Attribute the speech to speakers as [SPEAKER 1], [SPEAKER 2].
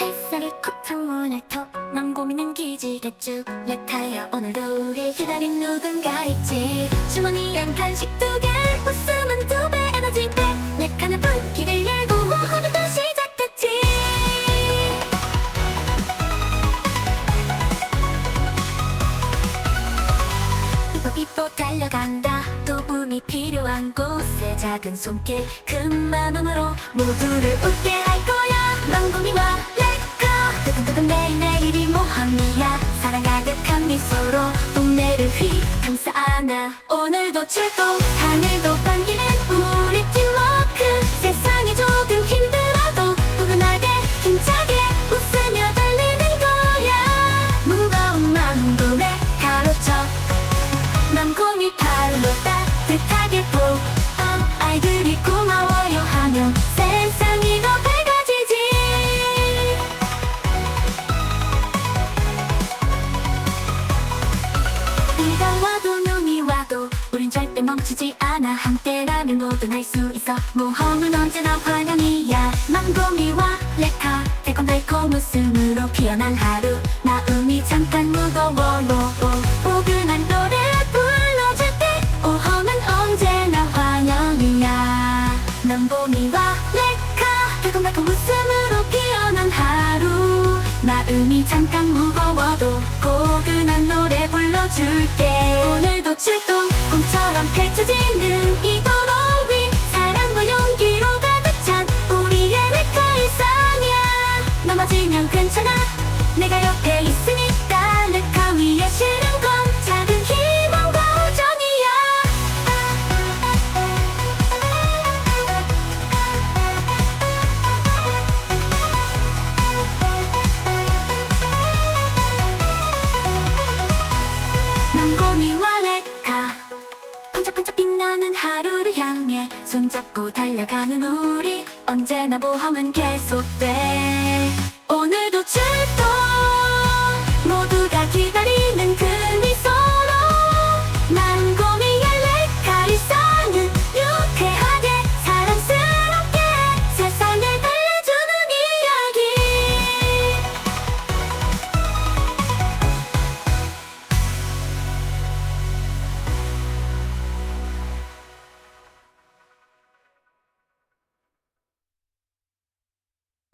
[SPEAKER 1] 햇살이 콕 창문을 톡난 고민은 기지개쭉 레타야 오늘도 우리 기다린 누군가 있지. 주머니엔 간식 두개 웃음은 두 배 에너지 백내 칸의 불길을 열고 오늘도 시작됐지. 삐뽀 삐뽀 달려간다. 도움이 필요한 곳에 작은 손길 큰 마음으로 모두를 웃게 할 거야. 랑고미와 두근두근 매일매일이 모험이야. 사랑 가득한 미소로 동네를 휘감싸 안아. 오늘도 출동 하늘도 멈추지 않아. 함께라면 뭐든 할수 있어. 모험은 언제나 환영이야. 맘고미와. 레카. 달콤달콤 웃음으로 피어난 하루. 마음이 잠깐 무거워도 포근한 노래 불러줄 때 오험은 언제나 환영이야. 맘고미와. 레카. 달콤달콤 웃음으로 피어난 하루. 마음이 잠깐 불러줄게. 오늘도 출동 꿈처럼 펼쳐지는 이 도로 위. 사랑과 용기로 가득 찬 우리의 내가 일상이야 넘어지면 괜찮아. 내가 옆에 빛나는 하루를 향해 손잡고 달려가는 우리. 언제나 모험은 계속돼. 오늘도 출동